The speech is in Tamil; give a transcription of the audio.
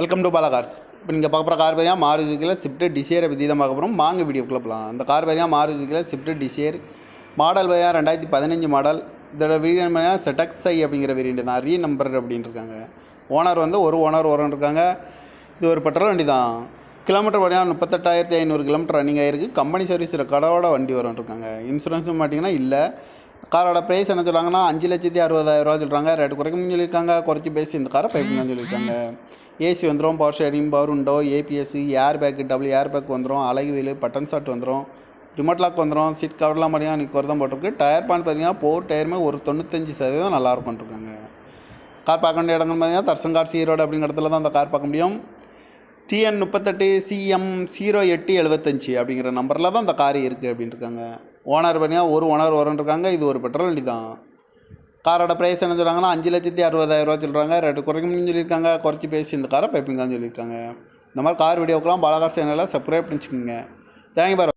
வெல்கம் டு பாலா கார்ஸ் இப்போ நீங்கள் பார்க்குற கார் பார்த்தீங்கன்னா மாருதிக்கில் ஸ்விஃப்ட் டிசையரை பற்றி தான் பார்க்க போகிறோம் வாங்க வீடியோக்குள்ளே போகலாம் அந்த கார் பார்த்தீங்கன்னா மாருதிக்கில் ஸ்விஃப்ட் டிசையர் மாடல் பார்த்தீங்கன்னா ரெண்டாயிரத்தி பதினஞ்சு மாடல் இதோட வேரியன்ட் பார்த்தீங்கன்னா செட்டக்ஸை அப்படிங்கிற வேரியண்ட் தான். ரீ நம்பர் அப்படின்னு இருக்காங்க. ஓனர் வந்து ஒரு ஓனர் ஓரன் இருக்காங்க. இது ஒரு பெட்ரோல் வண்டி தான். கிலோமீட்டர் பார்த்தீங்கன்னா முப்பத்தெட்டாயிரத்தி ஐநூறு கிலோமீட்டர் ரன்னிங் ஆகிருக்கு கம்பெனி சர்வீஸ் ரெக்கார்டோட வண்டி வரும் இருக்காங்க. இன்சூரன்ஸும் பார்த்தீங்கன்னா இல்லை. காரோட ப்ரைஸ் என்ன சொல்கிறாங்கன்னா அஞ்சு லட்சத்தி அறுபதாயிரம் ரூபா சொல்கிறாங்க ரேட்டு குறைக்கணும்னு சொல்லியிருக்காங்க. குறைச்சி பேசி இந்த காரை பைப்புன்னு சொல்லியிருக்காங்க. ஏசி வந்துடும் பவர் ஷேரிங் பவர் உண்டோ ABSC air bag double air bag வந்துடும் அழகு வீலு பட்டன் ஷாட் வந்துடும் ரிமோட் லாக் வந்துடும் சீட் கவர்லாம் மாதிரியா நிற்க தான் போட்டிருக்கு. டயர் பான் பார்த்தீங்கன்னா போர் டயருமே ஒரு தொண்ணூத்தஞ்சு சதவீதம் நல்லா இருக்கும்ட்டுருக்காங்க கார் பார்க்க வேண்டிய இடங்கள் பார்த்தீங்கன்னா தர்சங்கார் சீரோடு அப்படிங்கிற இடத்துல தான் அந்த கார் பார்க்க முடியும். டிஎன் முப்பத்தெட்டு சிஎம் ஜீரோ எட்டு எழுபத்தஞ்சி அப்படிங்கிற நம்பரில் தான் இந்த கார் இருக்குது அப்படின்ட்டுருக்காங்க ஓனர் பண்ணியாக ஒரு ஓனர் வரன்னு இது ஒரு பெட்ரோல் வண்டி தான். காரோட ப்ரைஸ் என்ன சொல்கிறாங்கன்னா அஞ்சு லட்சத்தி அறுபதாயிரம் ரூபா சொல்கிறாங்க ரேட்டு குறைக்கணும்னு சொல்லியிருக்காங்க. குறைச்சி பேசி இந்த காரை பைப்பிங்கான்னு சொல்லியிருக்காங்க. இந்த மாதிரி கார் வீடியோக்கெலாம் பாலாகார் சேனலில் சப்ஸ்கிரைப் பண்ணிச்சுக்கோங்க. தேங்க்யூ பார்